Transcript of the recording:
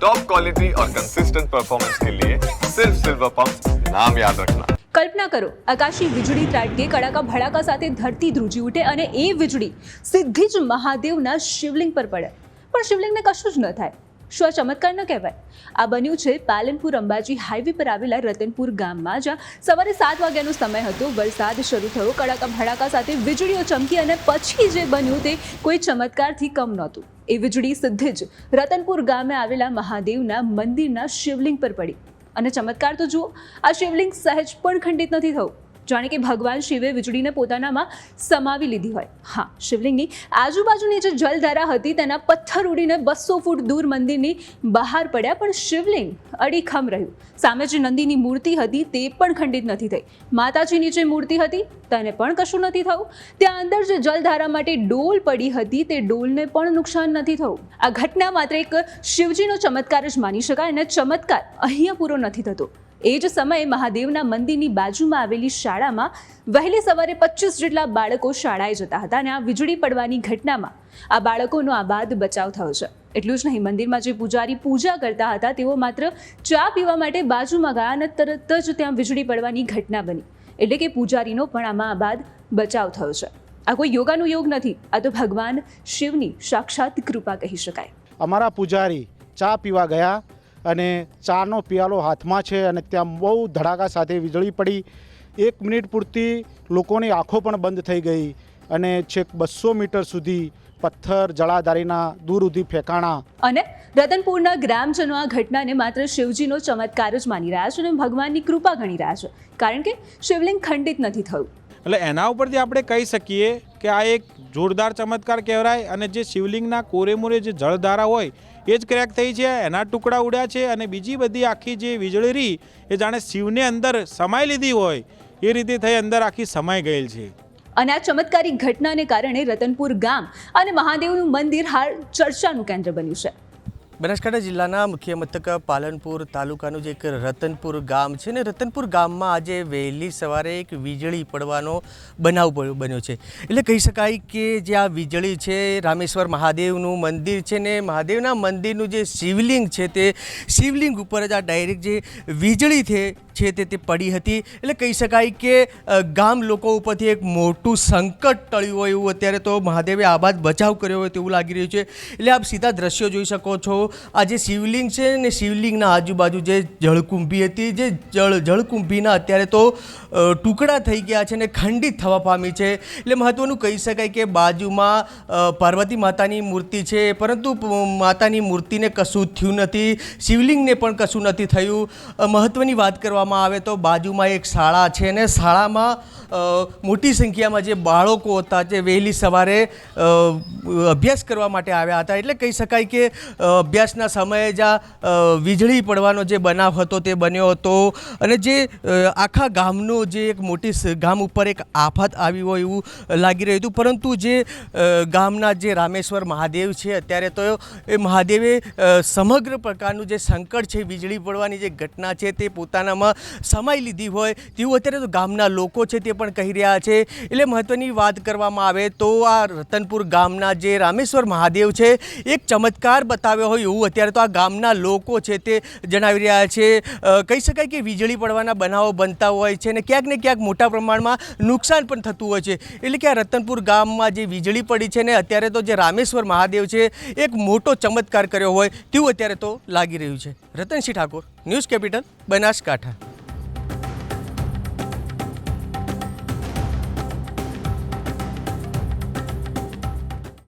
Top quality और consistent performance के लिए सिर्फ सिल्वर पंप नाम याद रखना કલ્પના કરો આકાશી વીજળી ત્રાટકે કડાકા ભડાકા સાથે ધરતી ધ્રુજી ઉઠે અને એ વીજળી સીધી જ મહાદેવના શિવલિંગ પર પડે પણ શિવલિંગને કશું જ ન થાય શું આ ચમત્કાર ન કહેવાય આ બન્યું છે પાલનપુર અંબાજી હાઈવે પર આવેલા રતનપુર ગામમાં જ્યાં સવારે સાત વાગ્યાનો સમય હતો વરસાદ શરૂ થયો કડાકા ભડાકા સાથે વીજળીઓ ચમકી અને પછી જે બન્યું તે કોઈ ચમત્કારથી કમ નહોતું એ વીજળી સીધી જ રતનપુર ગામે આવેલા મહાદેવના મંદિરના શિવલિંગ પર પડી. અને ચમત્કાર તો જુઓ, આ શિવલિંગ સહેજ પણ ખંડિત નથી થયું. જાણે કે ભગવાન શિવે વીજળીને પોતાનામાં સમાવી લીધી હોય. હા, શિવલિંગની આજુબાજુની જે જલધારા હતી તેના પથ્થર ઉડીને બસો ફૂટ દૂર મંદિરની બહાર પડ્યા, પણ શિવલિંગ અડીખમ રહ્યું. સામે જે નંદીની મૂર્તિ હતી તે પણ ખંડિત નથી થઈ. માતાજીની જે મૂર્તિ હતી તેને પણ કશું નથી થયું. ત્યાં અંદર જે જલધારા માટે ડોલ પડી હતી તે ડોલને પણ નુકસાન નથી થયું. આ ઘટના માત્ર એક શિવજીનો ચમત્કાર જ માની શકાય અને ચમત્કાર અહીંયા પૂરો નથી થતો. એ જ સમયે મહાદેવના મંદિરની બાજુમાં આવેલી શાળામાં વહેલી સવારે પચીસ જેટલા બાળકો શાળાએ જતા હતા અને આ વીજળી પડવાની ઘટનામાં આ બાળકોનો આબાદ બચાવ થયો છે. એટલું જ નહીં, મંદિરમાં જે પૂજારી પૂજા કરતા હતા, તેઓ માત્ર ચા પીવા માટે બાજુમાં ગયા અને તરત જ ત્યાં વીજળી પડવાની ઘટના બની. એટલે કે પૂજારીનો પણ આમાં આબાદ બચાવ થયો છે. આ કોઈ યોગાનું યોગ નથી, આ તો ભગવાન શિવની સાક્ષાત કૃપા કહી શકાય. અમારા પૂજારી ચા પીવા ગયા અને ચાનો પિયાલો હાથમાં છે અને ત્યાં બહુ ધડાકા સાથે વીજળી પડી. એક મિનિટ પૂરતી લોકોની આંખો પણ બંધ થઈ ગઈ અને છેક બસો મીટર સુધી પથ્થર, જળાધારીના દૂર સુધી ફેંકાણા. અને રતનપુરના ગ્રામજનો આ ઘટનાને માત્ર શિવજીનો ચમત્કાર જ માની રહ્યા છે અને ભગવાનની કૃપા ગણી રહ્યા છે. કારણ કે શિવલિંગ ખંડિત નથી થયું. એટલે એના ઉપરથી આપણે કહી શકીએ કે આ એક જોરદાર ચમત્કાર કહેવાય અને જે શિવલિંગના કોરેમોરે જે જળધારા હોય, એ જ ક્રેક થઈ છે, એના ટુકડા ઉડ્યા છે અને બીજી બધી આખી જે વીજળી રહી, એ જાણે શિવને અંદર સમાઈ લીધી હોય, એ રીતે થઈ અંદર આખી સમાઈ ગયેલ છે. અને આ ચમત્કારી ઘટનાને કારણે રતનપુર ગામ અને મહાદેવનું મંદિર હાલ ચર્ચાનું કેન્દ્ર બન્યું છે. બનાસકાંઠા જિલ્લાના મુખ્ય મથક પાલનપુર તાલુકાનું જે એક રતનપુર ગામ છે ને રતનપુર ગામમાં આજે વહેલી સવારે એક વીજળી પડવાનો બનાવ બન્યો છે. એટલે કહી શકાય કે જે આ વીજળી છે, રામેશ્વર મહાદેવનું મંદિર છે ને મહાદેવના મંદિરનું જે શિવલિંગ છે તે શિવલિંગ ઉપર જ આ ડાયરેક્ટ જે વીજળી છે છે તે તે પડી હતી. એટલે કહી શકાય કે ગામ લોકો ઉપરથી એક મોટું સંકટ ટળ્યું હોય એવું અત્યારે તો મહાદેવે આબાદ બચાવ કર્યો હોય તેવું લાગી રહ્યું છે. એટલે આપ સીધા દ્રશ્યો જોઈ શકો છો. આ જે શિવલિંગ છે ને શિવલિંગના આજુબાજુ જે જળકુંભી હતી, જે જળ, જળકુંભીના અત્યારે તો ટુકડા થઈ ગયા છે ને ખંડિત થવા પામી છે. એટલે મહત્ત્વનું કહી શકાય કે બાજુમાં પાર્વતી માતાની મૂર્તિ છે, પરંતુ માતાની મૂર્તિને કશું થયું નથી. શિવલિંગને પણ કશું નથી થયું. મહત્ત્વની વાત કરવામાં આવે તો બાજુમાં એક શાળા છે અને શાળામાં મોટી સંખ્યામાં જે બાળકો હતા જે વહેલી સવારે અભ્યાસ કરવા માટે આવ્યા હતા. એટલે કહી શકાય કે અભ્યાસના સમયે જ આ વીજળી પડવાનો જે બનાવ હતો તે બન્યો હતો. અને જે આખા ગામનો જે એક મોટી ગામ ઉપર એક આફત આવી હોય એવું લાગી રહ્યું હતું. પરંતુ જે ગામના જે રામેશ્વર મહાદેવ છે અત્યારે તો એ મહાદેવે સમગ્ર પ્રકારનું જે સંકટ છે, વીજળી પડવાની જે ઘટના છે તે પોતાનામાં સમાઈ લીધી હોય તેવું અત્યારે તો ગામના લોકો છે તે પણ કહી રહ્યા છે. એટલે મહત્ત્વની વાત કરવામાં આવે તો આ રતનપુર ગામના જે રામેશ્વર મહાદેવ છે, એક ચમત્કાર બતાવ્યો હોય એવું અત્યારે તો આ ગામના લોકો છે તે જણાવી રહ્યા છે. કહી શકાય કે વીજળી પડવાના બનાવો બનતા હોય છે અને ક્યાંક ને ક્યાંક મોટા પ્રમાણમાં નુકસાન પણ થતું હોય છે. એટલે કે આ રતનપુર ગામમાં જે વીજળી પડી છે ને અત્યારે તો જે રામેશ્વર મહાદેવ છે, એક મોટો ચમત્કાર કર્યો હોય તેવું અત્યારે તો લાગી રહ્યું છે. Ratansinh Thakor, News Capital, Banaskantha.